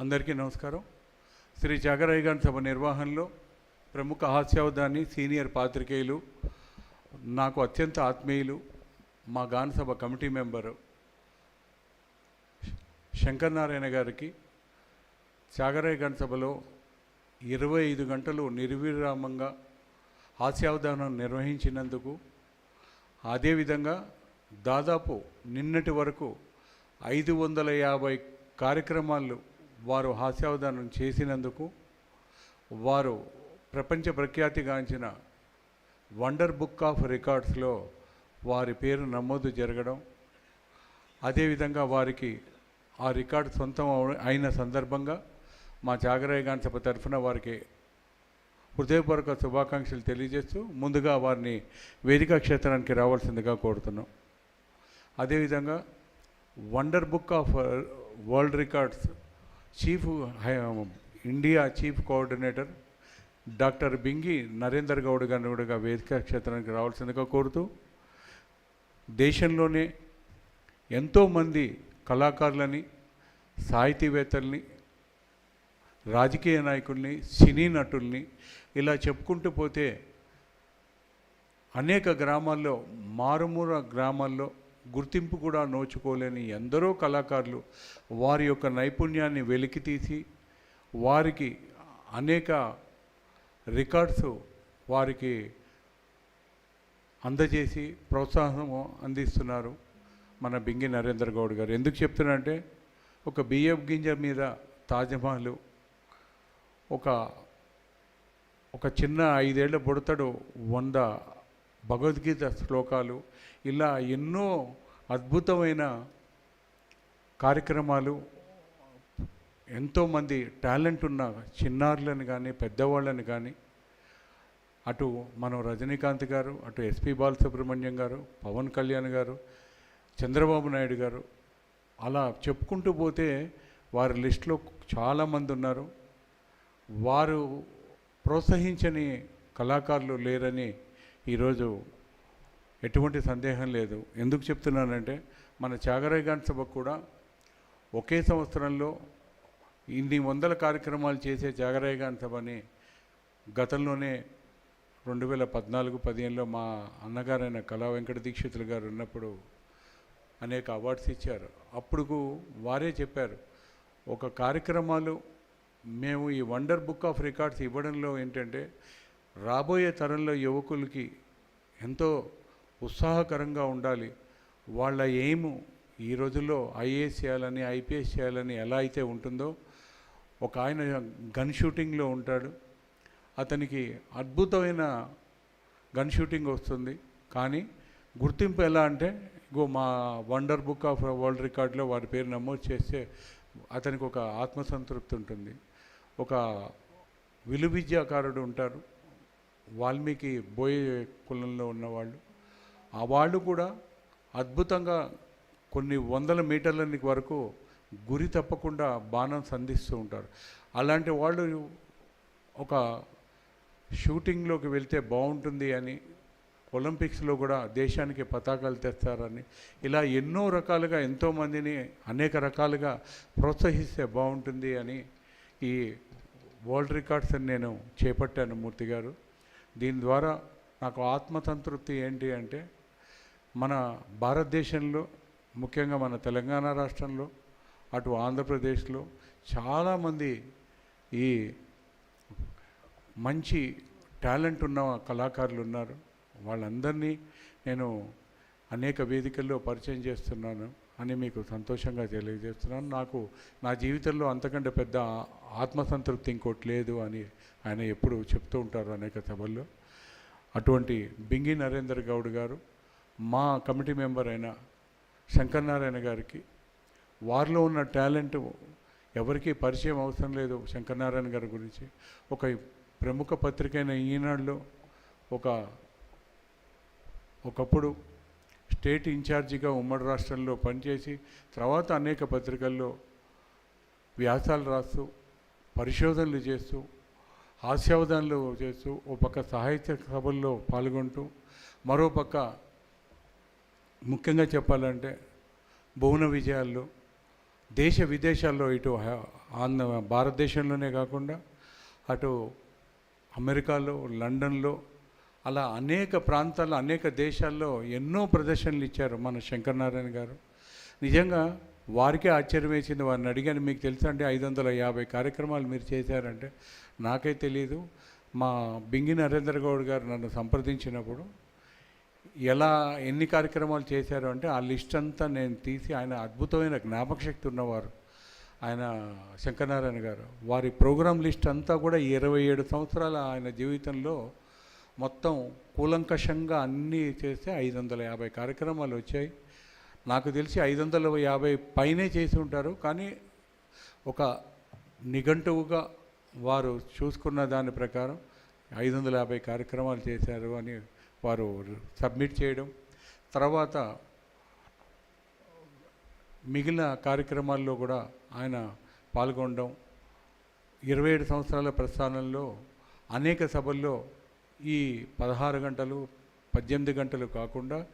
అందరికీ నమస్కారం. శ్రీ జాగరాయగాన్ సభ నిర్వహణలో ప్రముఖ హాస్యవదాన్ని సీనియర్ పాత్రికేయులు నాకు అత్యంత ఆత్మీయులు మా గానసభ కమిటీ మెంబరు శంకర్ నారాయణ గారికి చాగరాయ గణసభలో సభలో ఇరవై ఐదు గంటలు నిర్విరామంగా హాస్యావధానం నిర్వహించినందుకు అదేవిధంగా దాదాపు నిన్నటి వరకు ఐదు వందల యాభై కార్యక్రమాలు వారు హాస్యావధానం చేసినందుకు వారు ప్రపంచ ప్రఖ్యాతిగాంచిన వండర్ బుక్ ఆఫ్ రికార్డ్స్లో వారి పేరు నమోదు జరగడం అదేవిధంగా వారికి ఆ రికార్డు సొంతం అయిన సందర్భంగా మా జాగరాయ సభ తరఫున వారికి హృదయపూర్వక శుభాకాంక్షలు తెలియజేస్తూ ముందుగా వారిని వేదికా క్షేత్రానికి రావాల్సిందిగా కోరుతున్నాం. అదేవిధంగా wonder book of world records chief high- India chief coordinator doctor Bingi Narender Goud గారిని కూడా వేదిక క్షేత్రానికి రావాల్సిందిగా కోరుతూ దేశంలోనే ఎంతోమంది కళాకారులని సాహితీవేత్తల్ని రాజకీయ నాయకుల్ని సినీ నటుల్ని ఇలా చెప్పుకుంటూ పోతే అనేక గ్రామాల్లో మారుమూల గ్రామాల్లో గుర్తింపు కూడా నోచుకోలేని ఎందరో కళాకారులు వారి యొక్క నైపుణ్యాన్ని వెలికితీసి వారికి అనేక రికార్డ్స్ వారికి అందజేసి ప్రోత్సాహం అందిస్తున్నారు మన బింగి నరేంద్ర గౌడ్ గారు. ఎందుకు చెప్తున్నానంటే ఒక బియ్యపు గింజ మీద తాజ్మహల్ ఒక ఒక చిన్న ఐదేళ్ళ బుడతడు వంద భగవద్గీత శ్లోకాలు ఇలా ఎన్నో అద్భుతమైన కార్యక్రమాలు ఎంతోమంది టాలెంట్ ఉన్న చిన్నారులను కానీ పెద్దవాళ్ళని కానీ అటు మనం రజనీకాంత్ గారు అటు ఎస్పి బాలసుబ్రహ్మణ్యం గారు పవన్ కళ్యాణ్ గారు చంద్రబాబు నాయుడు గారు అలా చెప్పుకుంటూ పోతే వారి లిస్టులో చాలామంది ఉన్నారు. వారు ప్రోత్సహించని కళాకారులు లేరని ఈరోజు ఎటువంటి సందేహం లేదు. ఎందుకు చెప్తున్నానంటే మన చాగరాయ్ సభ కూడా ఒకే సంవత్సరంలో ఇన్ని వందల కార్యక్రమాలు చేసే జాగరాయ్ సభని గతంలోనే రెండు వేల పద్నాలుగు పదిహేనులో మా అన్నగారైన కళా వెంకట దీక్షితులు గారు ఉన్నప్పుడు అనేక అవార్డ్స్ ఇచ్చారు. అప్పుడు వారే చెప్పారు ఒక కార్యక్రమాలు మేము ఈ వండర్ బుక్ ఆఫ్ రికార్డ్స్ ఇవ్వడంలో ఏంటంటే రాబోయే తరంలో యువకులకి ఎంతో ఉత్సాహకరంగా ఉండాలి. వాళ్ళ ఎయిమ్ ఈ రోజుల్లో ఐఏఎస్ చేయాలని ఐపీఎస్ చేయాలని ఎలా అయితే ఉంటుందో ఒక ఆయన గన్ షూటింగ్లో ఉంటాడు. అతనికి అద్భుతమైన గన్ షూటింగ్ వస్తుంది. కానీ గుర్తింపు ఎలా అంటే ఇగో మా వండర్ బుక్ ఆఫ్ వరల్డ్ రికార్డులో వారి పేరు నమోదు చేస్తే అతనికి ఒక ఆత్మసంతృప్తి ఉంటుంది. ఒక విలువిద్యాకారుడు ఉంటారు. వాల్మీకి బోయే కులంలో ఉన్నవాళ్ళు ఆ వాళ్ళు కూడా అద్భుతంగా కొన్ని వందల మీటర్ల వరకు గురి తప్పకుండా బాణం సంధిస్తూ ఉంటారు. అలాంటి వాళ్ళు ఒక షూటింగ్లోకి వెళ్తే బాగుంటుంది అని ఒలింపిక్స్లో కూడా దేశానికి పతాకాలు తెస్తారని ఇలా ఎన్నో రకాలుగా ఎంతోమందిని అనేక రకాలుగా ప్రోత్సహిస్తే బాగుంటుంది అని ఈ వరల్డ్ రికార్డ్స్ని నేను చేపట్టాను మూర్తి గారు. దీని ద్వారా నాకు ఆత్మసంతృప్తి ఏంటి అంటే మన భారతదేశంలో ముఖ్యంగా మన తెలంగాణ రాష్ట్రంలో అటు ఆంధ్రప్రదేశ్లో చాలామంది ఈ మంచి టాలెంట్ ఉన్న కళాకారులు ఉన్నారు. వాళ్ళందరినీ నేను అనేక వేదికల్లో పరిచయం చేస్తున్నాను అని మీకు సంతోషంగా తెలియజేస్తున్నాను. నాకు నా జీవితంలో అంతకంటే పెద్ద ఆత్మసంతృప్తి ఇంకోటి లేదు అని ఆయన ఎప్పుడు చెప్తూ ఉంటారు అనేక సభల్లో. అటువంటి బింగి నరేందర్ గౌడ్ గారు మా కమిటీ మెంబర్ అయిన శంకర్ నారాయణ గారికి వారిలో ఉన్న టాలెంట్ ఎవరికీ పరిచయం అవసరం లేదు శంకర్ నారాయణ గారి గురించి. ఒక ప్రముఖ పత్రిక అయిన ఈనాడులో ఒక ఒకప్పుడు స్టేట్ ఇన్ఛార్జిగా ఉమ్మడి రాష్ట్రంలో పనిచేసి తర్వాత అనేక పత్రికల్లో వ్యాసాలు రాస్తూ పరిశోధనలు చేస్తూ హాస్యావధానాలు చేస్తూ ఓ పక్క సాహిత్య సభల్లో పాల్గొంటూ మరో పక్క ముఖ్యంగా చెప్పాలంటే భువన విజయాల్లో దేశ విదేశాల్లో ఇటు ఆంధ్ర భారతదేశంలోనే కాకుండా అటు అమెరికాలో లండన్లో అలా అనేక ప్రాంతాల్లో అనేక దేశాల్లో ఎన్నో ప్రదర్శనలు ఇచ్చారు మన శంకర్ నారాయణ గారు. నిజంగా వారికే ఆశ్చర్యం వేసింది. వారిని అడిగాను మీకు తెలుసా అండి ఐదు వందల యాభై కార్యక్రమాలు మీరు చేశారంటే? నాకే తెలియదు మా బింగి నరేంద్ర గౌడ్ గారు నన్ను సంప్రదించినప్పుడు ఎలా ఎన్ని కార్యక్రమాలు చేశారు అంటే ఆ లిస్ట్ అంతా నేను తీసి ఆయన అద్భుతమైన జ్ఞాపక శక్తి ఉన్నవారు. ఆయన శంకరనారాయణ గారు. వారి ప్రోగ్రాం లిస్ట్ అంతా కూడా ఇరవై ఏడు సంవత్సరాల ఆయన జీవితంలో మొత్తం కూలంకషంగా అన్నీ చేస్తే ఐదు వందల యాభై కార్యక్రమాలు వచ్చాయి. నాకు తెలిసి ఐదు వందల యాభై పైనే చేసి ఉంటారు కానీ ఒక నిఘంటువుగా వారు చూసుకున్న దాని ప్రకారం ఐదు వందల యాభై కార్యక్రమాలు చేశారు అని వారు సబ్మిట్ చేయడం. తర్వాత మిగిలిన కార్యక్రమాల్లో కూడా ఆయన పాల్గొనడం. ఇరవై ఏడు సంవత్సరాల ప్రస్థానంలో అనేక సభల్లో ఈ పదహారు గంటలు పద్దెనిమిది గంటలు కాకుండా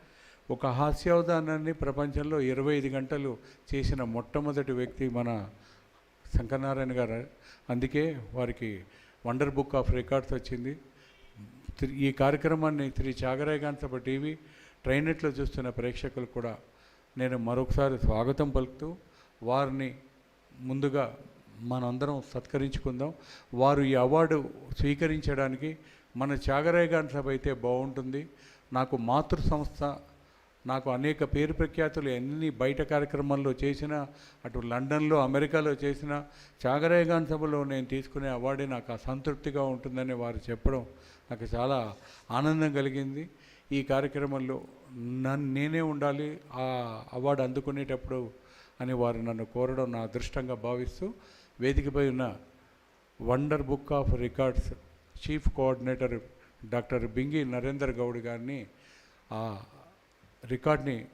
ఒక హాస్యావధానాన్ని ప్రపంచంలో ఇరవై ఐదు గంటలు చేసిన మొట్టమొదటి వ్యక్తి మన శంకరనారాయణ గారు. అందుకే వారికి వండర్ బుక్ ఆఫ్ రికార్డ్స్ వచ్చింది. ఈ కార్యక్రమాన్ని శ్రీ చాగరాయగాన్ టీవీ ట్రైనెట్లో చూస్తున్న ప్రేక్షకులు కూడా నేను మరొకసారి స్వాగతం పలుకుతూ వారిని ముందుగా మనందరం సత్కరించుకుందాం. వారు ఈ అవార్డు స్వీకరించడానికి మన త్యాగరాయగాన్ సభ అయితే బాగుంటుంది. నాకు మాతృ సంస్థ నాకు అనేక పేరు ప్రఖ్యాతులు ఎన్ని బయట కార్యక్రమాల్లో చేసినా అటు లండన్లో అమెరికాలో చేసిన చాగరాయగాన్ సభలో నేను తీసుకునే అవార్డే నాకు అసంతృప్తిగా ఉంటుందని వారు చెప్పడం నాకు చాలా ఆనందం కలిగింది. ఈ కార్యక్రమంలో నన్ను నేనే ఉండాలి ఆ అవార్డు అందుకునేటప్పుడు అని వారు నన్ను కోరడం నా అదృష్టంగా భావిస్తూ వేదికపై ఉన్న wonder book of records chief coordinator doctor Bingi Narender Goud గారిని ఆ రికార్డ్ని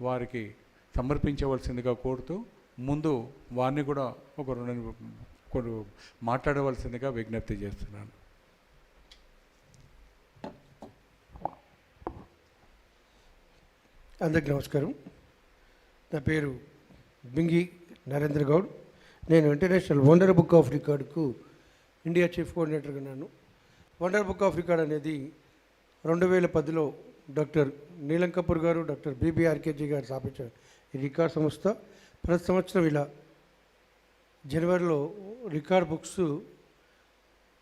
వారికి సమర్పించవలసిందిగా కోరుతూ ముందు వారిని కూడా ఒక రెండు కొన్ని మాట్లాడవలసిందిగా విజ్ఞప్తి చేస్తున్నాను. అందరికి నమస్కారం. నా పేరు బింగి నరేంద్ర గౌడ్. నేను ఇంటర్నేషనల్ వండర్ బుక్ ఆఫ్ రికార్డుకు ఇండియా చీఫ్ కోఆర్డినేటర్గా ఉన్నాను. వండర్ బుక్ ఆఫ్ రికార్డ్ అనేది రెండు వేల పదిలో డాక్టర్ నీలం కపూర్ గారు డాక్టర్ బీబీఆర్కేజీ గారు స్థాపించిన ఈ రికార్డ్ సంస్థ. ప్రతి సంవత్సరం ఇలా జనవరిలో రికార్డ్ బుక్స్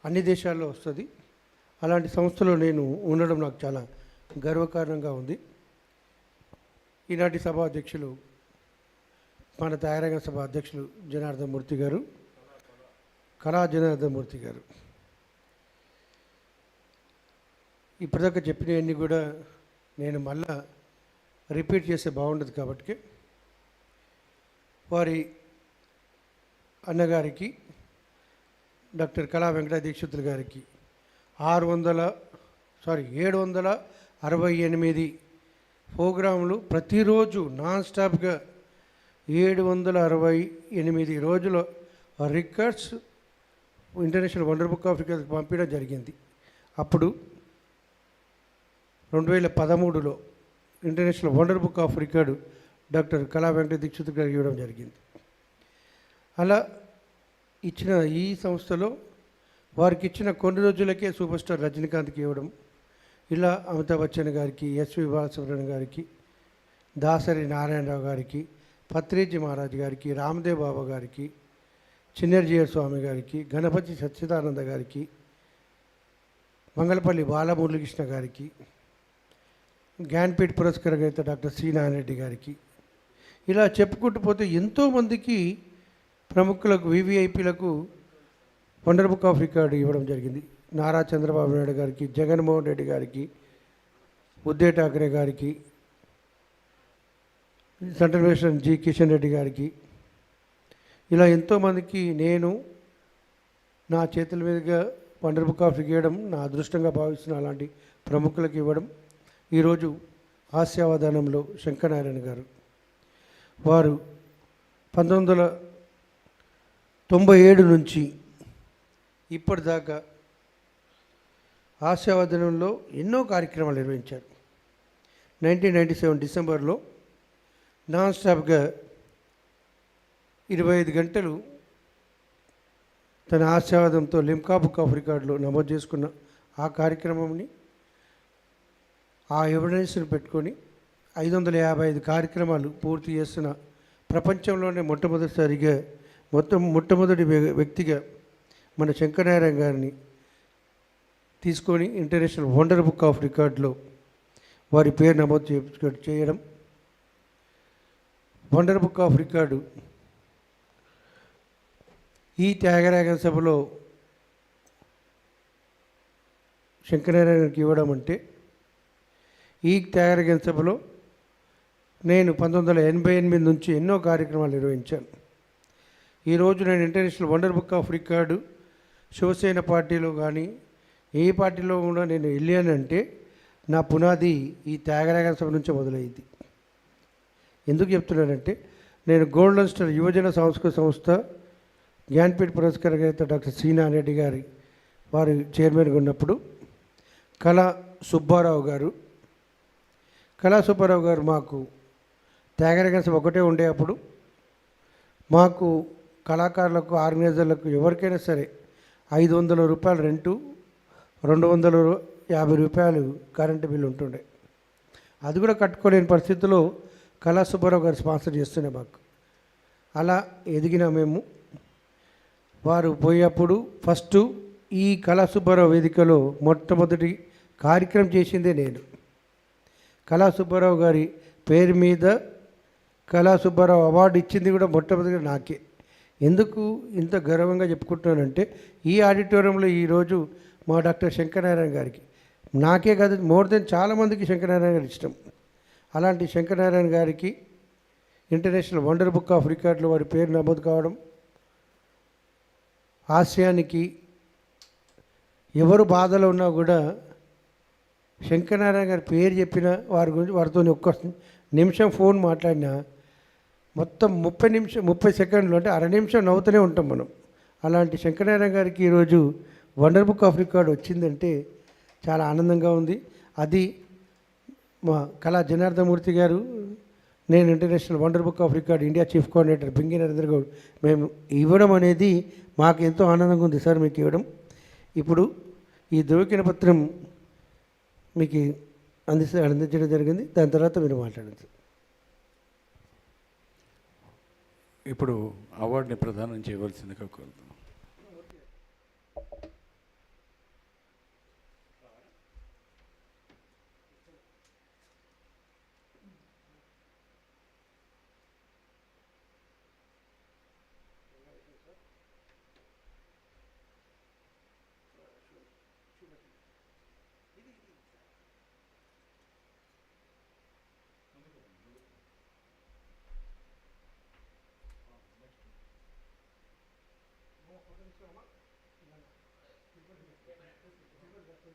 అన్ని దేశాల్లో వస్తుంది. అలాంటి సంస్థలో నేను ఉండడం నాకు చాలా గర్వకారణంగా ఉంది. ఈనాటి సభ అధ్యక్షులు మన తయారంగ సభ అధ్యక్షులు జనార్దన్ మూర్తి గారు కళా జనార్దన్ మూర్తి గారు. ఇప్పటిదాకా చెప్పినవన్నీ కూడా నేను మళ్ళా రిపీట్ చేస్తే బాగుండదు కాబట్టి వారి అన్నగారికి డాక్టర్ కళా వెంకట దీక్షితులు గారికి ఆరు వందల సారీ ఏడు వందల అరవై ఎనిమిది ప్రోగ్రాములు ప్రతిరోజు నాన్ స్టాప్గా ఏడు వందల అరవై ఎనిమిది రోజుల records international wonder book of records పంపించడం జరిగింది. అప్పుడు రెండు వేల పదమూడులో international wonder book of record doctor Kala Venkata Dikshit గారికి ఇవ్వడం జరిగింది. అలా ఇచ్చిన ఈ సంస్థలో వారికి ఇచ్చిన కొన్ని రోజులకే సూపర్ స్టార్ రజనీకాంత్కి ఇవ్వడం ఇలా అమితాబ్ బచ్చన్ గారికి ఎస్వి బాలసుబ్రహ్మణ్యం గారికి దాసరి నారాయణరావు గారికి పత్రేజీ మహారాజ్ గారికి రామదేవ్ బాబా గారికి చిన్నర్జీయ స్వామి గారికి గణపతి సచ్చిదానంద గారికి మంగళపల్లి బాలమురళీకృష్ణ గారికి జ్ఞాన్పీఠ్ పురస్కార గ్రహీత డాక్టర్ సి రెడ్డి గారికి. ఇలా చెప్పుకుంటూ పోతే ఎంతోమందికి ప్రముఖులకు వివిఐపీలకు వండర్ బుక్ ఆఫ్ రికార్డు ఇవ్వడం జరిగింది. నారా చంద్రబాబు నాయుడు గారికి జగన్మోహన్ రెడ్డి గారికి ఉద్దే ఠాకరే గారికి central minister G Kishan Reddy గారికి. ఇలా ఎంతోమందికి నేను నా చేతుల మీదుగా వండర్ బుక్ ఆఫ్ ఇవ్వడం నా అదృష్టంగా భావిస్తున్న అలాంటి ప్రముఖులకు ఇవ్వడం ఈరోజు హాస్యావధానంలో శంకరనారాయణ గారు వారు పంతొమ్మిది వందల తొంభై ఏడు నుంచి ఇప్పటిదాకా హాస్యావధానంలో ఎన్నో కార్యక్రమాలు నిర్వహించారు. నైన్టీన్ నైంటీ సెవెన్ డిసెంబర్లో నాన్ స్టాప్గా ఇరవై ఐదు గంటలు తన ఆశావాదంతో లిమ్కా బుక్ ఆఫ్ రికార్డులో నమోదు చేసుకున్న ఆ కార్యక్రమంని ఆ ఎవిడెన్స్ని పెట్టుకొని ఐదు వందల యాభై ఐదు కార్యక్రమాలు పూర్తి చేస్తున్న ప్రపంచంలోనే మొట్టమొదటిసారిగా మొత్తం మొట్టమొదటి వ్య- వ్యక్తిగా మన శంకరనారాయణ గారిని తీసుకొని ఇంటర్నేషనల్ వండర్ బుక్ ఆఫ్ రికార్డులో వారి పేరు నమోదు చే- చేయడం. వండర్ బుక్ ఆఫ్ రికార్డు ఈ త్యాగరాజ సభలో శంకరనారాయణకి ఇవ్వడం అంటే ఈ త్యాగరాజ సభలో నేను పంతొమ్మిది వందల ఎనభై ఎనిమిది నుంచి ఎన్నో కార్యక్రమాలు నిర్వహించాను. ఈరోజు నేను international wonder book of record Shiv Sena పార్టీలో కానీ ఏ పార్టీలో కూడా నేను వెళ్ళానంటే నా పునాది ఈ త్యాగరాజ సభ నుంచే మొదలైంది. ఎందుకు చెప్తున్నానంటే నేను గోల్డెన్ స్టార్ యువజన సాంస్కృతిక సంస్థ జ్ఞాన్పీఠ పురస్కార గ్రహీత డాక్టర్ శ్రీనా రెడ్డి గారి వారి చైర్మన్గా ఉన్నప్పుడు కళా సుబ్బారావు గారు కళా సుబ్బారావు గారు మాకు త్యాగరాజ ఒకటే ఉండే అప్పుడు. మాకు కళాకారులకు ఆర్గనైజర్లకు ఎవరికైనా సరే ఐదు వందల రూపాయలు రెంటు రెండు వందల యాభై రూపాయలు కరెంటు బిల్లు ఉంటుండే. అది కూడా కట్టుకోలేని పరిస్థితిలో కళా సుబ్బారావు గారు స్పాన్సర్ చేస్తుండే మాకు. అలా ఎదిగిన మేము. వారు పోయేప్పుడు ఫస్ట్ ఈ కళా సుబ్బారావు వేదికలో మొట్టమొదటి కార్యక్రమం చేసిందే నేను. కళా సుబ్బారావు గారి పేరు మీద కళా సుబ్బారావు అవార్డు ఇచ్చింది కూడా మొట్టమొదటిగా నాకే. ఎందుకు ఇంత గర్వంగా చెప్పుకుంటున్నానంటే ఈ ఆడిటోరియంలో ఈరోజు మా డాక్టర్ శంకరనారాయణ గారికి. నాకే కాదు మోర్ దెన్ చాలామందికి శంకరనారాయణ గారు ఇష్టం. అలాంటి శంకరనారాయణ గారికి ఇంటర్నేషనల్ వండర్ బుక్ ఆఫ్ రికార్డులో వారి పేరు నమోదు కావడం హాస్యానికి ఎవరు బాధలో ఉన్నా కూడా శంకరనారాయణ గారి పేరు చెప్పిన వారి గురించి వారితో ఒక్క నిమిషం ఫోన్ మాట్లాడినా మొత్తం ముప్పై నిమిషం ముప్పై సెకండ్లు అంటే అర నిమిషం నవ్వుతూనే ఉంటాం మనం. అలాంటి శంకరనారాయణ గారికి ఈరోజు వండర్ బుక్ ఆఫ్ రికార్డ్ వచ్చిందంటే చాలా ఆనందంగా ఉంది. అది మా కళా జనార్దమూర్తి గారు నేను international wonder book of record India chief coordinator Pingi Narendra Goud మేము ఇవ్వడం అనేది మాకు ఎంతో ఆనందంగా ఉంది సార్ మీకు ఇవ్వడం. ఇప్పుడు ఈ ధృవీకరణ పత్రం మీకు అందిస్తే అందించడం జరిగింది. దాని తర్వాత మీరు మాట్లాడచ్చు ఇప్పుడు అవార్డుని ప్రదానం చేయవలసిందిగా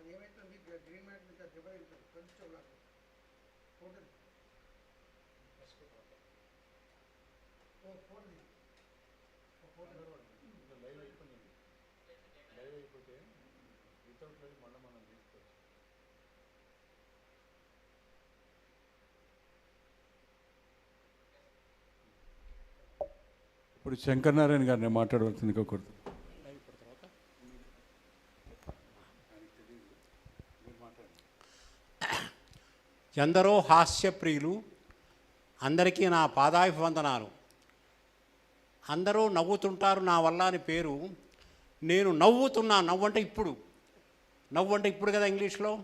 అది ఏమైతుంది గ్రీన్ మ్యాట్ మీద దెబ్బ తింటుంది. కొంచెం నాకు ఫోటో ఫోటో లైవ్ అయిపోయింది. లైవ్ అయిపోతే వితౌట్ లైవ్ మళ్ళీ మనం తీసుకోవచ్చు. ఇప్పుడు శంకరనారాయణ గారిని మాట్లాడవలసిందిగా కోరుతున్నాం ఎందరో హాస్యప్రియులు అందరికీ నా పాదాభివందనాలు. అందరూ నవ్వుతుంటారు నా వల్ల అని పేరు. నేను నవ్వుతున్నా నవ్వు అంటే ఇప్పుడు. నవ్వు అంటే ఇప్పుడు కదా ఇంగ్లీష్లో?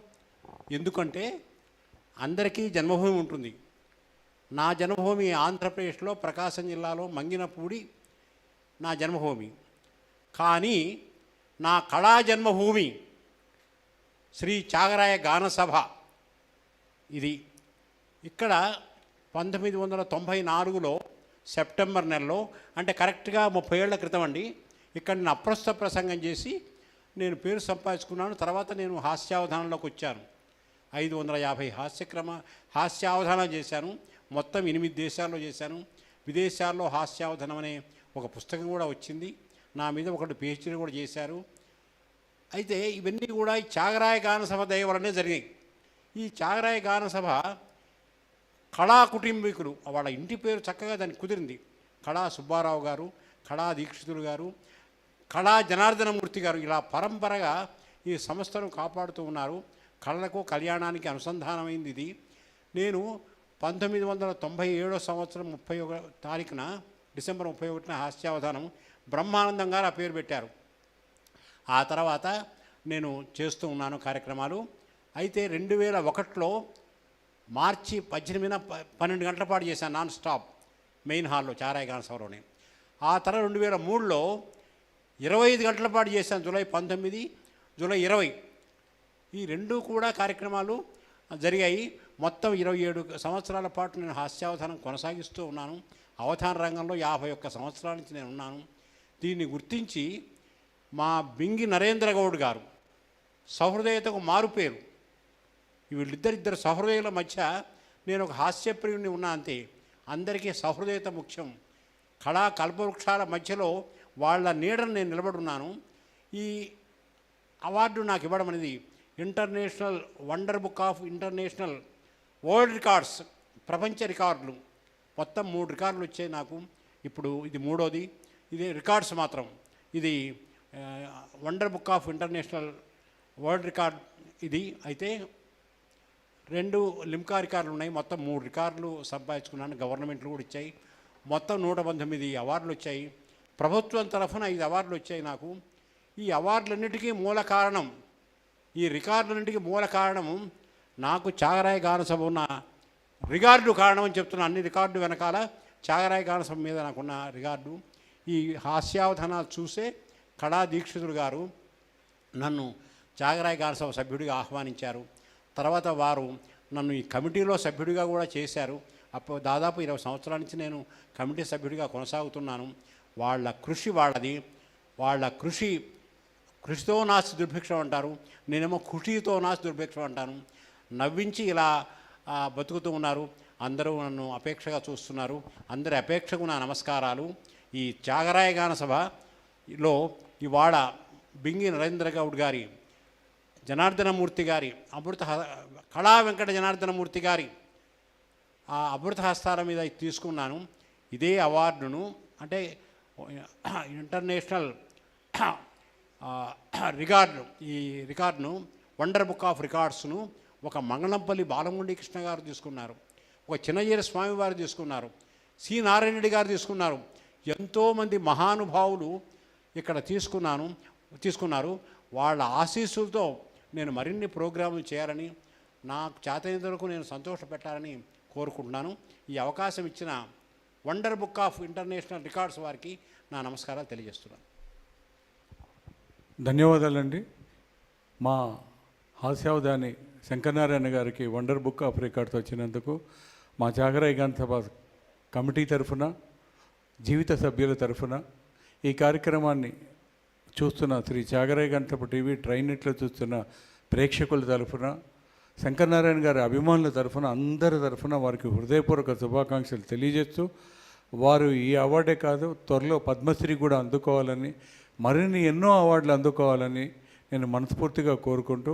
ఎందుకంటే అందరికీ జన్మభూమి ఉంటుంది. నా జన్మభూమి ఆంధ్రప్రదేశ్లో ప్రకాశం జిల్లాలో మంగినపూడి నా జన్మభూమి. కానీ నా కళా జన్మభూమి శ్రీ చాగరాయ గానసభ ఇది ఇక్కడ పంతొమ్మిది వందల తొంభై నాలుగులో సెప్టెంబర్ నెలలో అంటే కరెక్ట్గా ముప్పై ఏళ్ళ క్రితం అండి ఇక్కడ నేను అప్రస్తుత ప్రసంగం చేసి నేను పేరు సంపాదించుకున్నాను తర్వాత నేను హాస్యావధానంలోకి వచ్చాను. ఐదు వందల యాభై హాస్యక్రమ హాస్యావధానం చేశాను మొత్తం ఎనిమిది దేశాల్లో చేశాను. విదేశాల్లో హాస్యావధానం అనే ఒక పుస్తకం కూడా వచ్చింది నా మీద ఒకటి పిహెచ్డీ కూడా చేశారు. అయితే ఇవన్నీ కూడా ఈ త్యాగరాయ గాన సభ దయ వలనే జరిగాయి ఈ చాగరాయ గాన సభ కళా కుటుంబీకులు వాళ్ళ ఇంటి పేరు చక్కగా దానికి కుదిరింది. కళా సుబ్బారావు గారు కళా దీక్షితులు గారు కళా జనార్దనమూర్తి గారు ఇలా పరంపరగా ఈ సంస్థను కాపాడుతూ ఉన్నారు. కళలకు కళ్యాణానికి అనుసంధానమైంది ఇది. నేను పంతొమ్మిది వందల తొంభై ఏడో సంవత్సరం ముప్పై ఒక తారీఖున డిసెంబర్ ముప్పై ఒకటిన హాస్యావధానం బ్రహ్మానందం గారు ఆ పేరు పెట్టారు. ఆ తర్వాత నేను చేస్తూ ఉన్నాను కార్యక్రమాలు. అయితే రెండు వేల ఒకటిలో మార్చి పద్దెనిమిదిన ప- పన్నెండు గంటల పాటు చేశాను నాన్ స్టాప్ మెయిన్ హాల్లో చారాయి గానసభలోనే ఆ తర్వాత రెండు వేల మూడులో ఇరవై ఐదు గంటల పాటు చేశాను జూలై పంతొమ్మిది జూలై ఇరవై. ఈ రెండు కూడా కార్యక్రమాలు జరిగాయి. మొత్తం ఇరవై ఏడు సంవత్సరాల పాటు నేను హాస్యావధానం కొనసాగిస్తూ ఉన్నాను. అవధాన రంగంలో యాభై ఒక్క సంవత్సరాల నుంచి నేను ఉన్నాను. దీన్ని గుర్తించి మా బింగి నరేంద్ర గౌడ్ గారు సహృదయతకు మారుపేరు వీళ్ళిద్దరిద్దరు సహృదయుల మధ్య నేను ఒక హాస్యప్రియుని ఉన్నా అంతే. అందరికీ సహృదయత ముఖ్యం. కళా కల్పవృక్షాల మధ్యలో వాళ్ళ నీడను నేను నిలబడున్నాను. ఈ అవార్డు నాకు ఇవ్వడం అనేది international wonder book of international world records ప్రపంచ రికార్డులు. మొత్తం మూడు రికార్డులు వచ్చాయి నాకు. ఇప్పుడు ఇది మూడోది. ఇది రికార్డ్స్ మాత్రం. ఇది wonder book of international world record ఇది. అయితే రెండు లిమ్కా రికార్డులు ఉన్నాయి. మొత్తం మూడు రికార్డులు సంపాదించుకున్నాను. గవర్నమెంట్లు కూడా ఇచ్చాయి. మొత్తం నూట పంతొమ్మిది అవార్డులు వచ్చాయి. ప్రభుత్వం తరఫున ఐదు అవార్డులు వచ్చాయి నాకు. ఈ అవార్డులన్నిటికీ మూల కారణం ఈ రికార్డులన్నిటికీ మూల కారణము నాకు చాగరాయ గానసభ ఉన్న రికార్డు కారణం అని చెప్తున్నా అన్ని రికార్డు వెనకాల చాగరాయ గానసభ మీద నాకున్న రికార్డు. ఈ హాస్యావధానాలు చూసే కళా దీక్షితుడు గారు నన్ను చాగరాయ గానసభ సభ్యుడిగా ఆహ్వానించారు. తర్వాత వారు నన్ను ఈ కమిటీలో సభ్యుడిగా కూడా చేశారు. అప్పుడు దాదాపు ఇరవై సంవత్సరాల నుంచి నేను కమిటీ సభ్యుడిగా కొనసాగుతున్నాను. వాళ్ళ కృషి వాళ్ళది. వాళ్ళ కృషి కృషితో నాస్తి దుర్భిక్షం అంటారు. నేనేమో కృషితో నాస్తి దుర్భిక్షం అంటాను. నవ్వించి ఇలా బతుకుతూ ఉన్నారు. అందరూ నన్ను అపేక్షగా చూస్తున్నారు. అందరి అపేక్షకు నా నమస్కారాలు. ఈ త్యాగరాయగాన సభలో ఇవాళ బింగి నరేంద్ర గౌడ్ గారి జనార్దనమూర్తి గారి అమృత కళా వెంకట జనార్దనమూర్తి గారి ఆ అమృత హస్తాల మీద తీసుకున్నాను. ఇదే అవార్డును అంటే ఇంటర్నేషనల్ రికార్డు ఈ రికార్డును వండర్ బుక్ ఆఫ్ రికార్డ్స్ను ఒక మంగళంపల్లి బాలముండి కృష్ణ గారు తీసుకున్నారు. ఒక చిన్నయ్యర స్వామివారు తీసుకున్నారు. సి నారాయణ రెడ్డి గారు తీసుకున్నారు. ఎంతోమంది మహానుభావులు ఇక్కడ తీసుకున్నాను తీసుకున్నారు. వాళ్ళ ఆశీస్సులతో నేను మరిన్ని ప్రోగ్రాములు చేయాలని నాకు చేతనైనంత వరకు నేను సంతోషపెట్టాలని కోరుకుంటున్నాను. ఈ అవకాశం ఇచ్చిన wonder book of international records వారికి నా నమస్కారాలు తెలియజేస్తున్నాను. ధన్యవాదాలండి. మా హాస్యావధాని శంకరనారాయణ గారికి వండర్ బుక్ ఆఫ్ రికార్డ్స్ వచ్చినందుకు మా జాగరాయ గాన కమిటీ తరఫున జీవిత సభ్యుల తరఫున ఈ కార్యక్రమాన్ని చూస్తున్న శ్రీ జాగరాయ గంటపు టీవీ ట్రైనెట్లో చూస్తున్న ప్రేక్షకుల తరఫున శంకరనారాయణ గారి అభిమానుల తరఫున అందరి తరఫున వారికి హృదయపూర్వక శుభాకాంక్షలు తెలియజేస్తూ వారు ఈ అవార్డే కాదు త్వరలో పద్మశ్రీ కూడా అందుకోవాలని మరిన్ని ఎన్నో అవార్డులు అందుకోవాలని నేను మనస్ఫూర్తిగా కోరుకుంటూ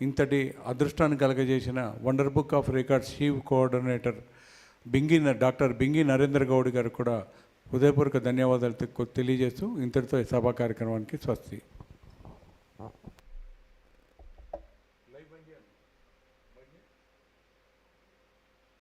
ఇంతటి అదృష్టాన్ని కలగజేసిన wonder book of records chief coordinator Bingi doctor Bingi Narendra Goud గారు కూడా హృదయపూర్వక ధన్యవాదాలు తెలియజేస్తూ ఇంతటితో ఈ సభా కార్యక్రమానికి స్వస్తి.